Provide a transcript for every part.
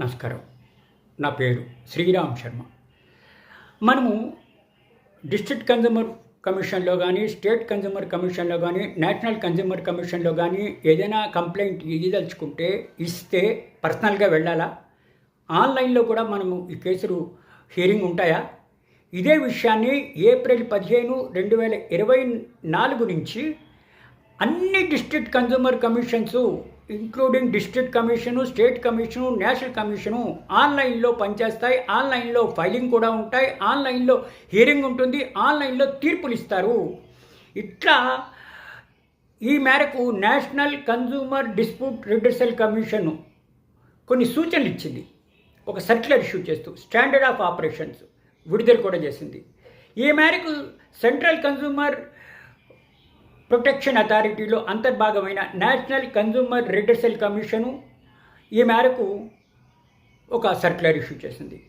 నమస్కారం. నా పేరు శ్రీరామ్ శర్మ. మనము డిస్ట్రిక్ట్ కన్జ్యూమర్ కమిషన్లో కానీ స్టేట్ కన్జ్యూమర్ కమిషన్లో కానీ నేషనల్ కన్జ్యూమర్ కమిషన్లో కానీ ఏదైనా కంప్లైంట్ ఇదలుచుకుంటే ఇస్తే పర్సనల్గా వెళ్ళాలా? ఆన్లైన్లో కూడా మనము ఈ కేసులు హియరింగ్ ఉంటాయా? ఇదే విషయాన్ని ఏప్రిల్ పదిహేను రెండు వేల ఇరవై నాలుగు నుంచి అన్ని district consumer commissions including district commission state commission national commission ఆన్లైన్లో పనిచేస్తాయి. ఆన్లైన్లో ఫైలింగ్ కూడా ఉంటాయి. ఆన్లైన్లో హియరింగ్ ఉంటుంది. ఆన్లైన్లో తీర్పులు ఇస్తారు ఇట్లా ఈ మేరకు national consumer dispute redressal commission కొన్ని సూచనలు ఇచ్చింది. ఒక సర్క్యులర్ ఇష్యూ చేస్తూ స్టాండర్డ్ ఆఫ్ ఆపరేషన్స్ విడుదల కూడా చేసింది. ఈ మేరకు సెంట్రల్ కన్జ్యూమర్ ప్రొటెక్షన్ అథారిటీలో అంతర్భాగమైన నేషనల్ కన్జ్యూమర్ రిడ్రసల్ కమిషను ఈ మేరకు ఒక సర్క్యులర్ ఇష్యూ చేసింది.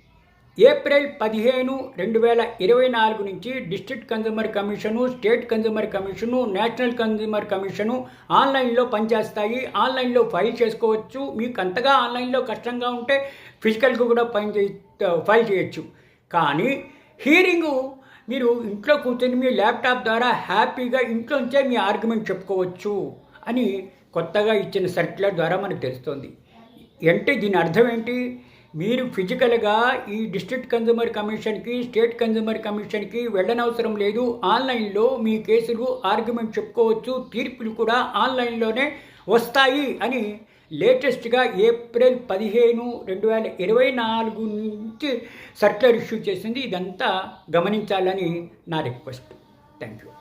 ఏప్రిల్ పదిహేను రెండు వేల ఇరవై నాలుగు నుంచి district consumer commission state consumer commission national consumer commission ఆన్లైన్లో పనిచేస్తాయి. ఆన్లైన్లో ఫైల్ చేసుకోవచ్చు. మీకు అంతగా ఆన్లైన్లో కష్టంగా ఉంటే ఫిజికల్గా కూడా పని చే ఫైల్ చేయొచ్చు. కానీ హీరింగు మీరు ఇంట్లో కూర్చొని మీ ల్యాప్టాప్ ద్వారా హ్యాపీగా ఇంట్లోంచే మీ ఆర్గ్యుమెంట్ చెప్పుకోవచ్చు అని కొత్తగా ఇచ్చిన సర్క్యులర్ ద్వారా మనకు తెలుస్తుంది. అంటే దీని అర్థం ఏంటి? మీరు ఫిజికల్గా ఈ డిస్ట్రిక్ట్ కన్జ్యూమర్ కమిషన్కి స్టేట్ కన్జ్యూమర్ కమిషన్కి వెళ్ళనవసరం లేదు. ఆన్లైన్లో మీ కేసులు ఆర్గ్యుమెంట్ చెప్పుకోవచ్చు. తీర్పులు కూడా ఆన్లైన్లోనే వస్తాయి అని లేటెస్ట్గా ఏప్రిల్ పదిహేను రెండు వేల ఇరవై నాలుగు నుంచి సర్క్యులర్ ఇష్యూ చేసింది. ఇదంతా గమనించాలని నా రిక్వెస్ట్. Thank you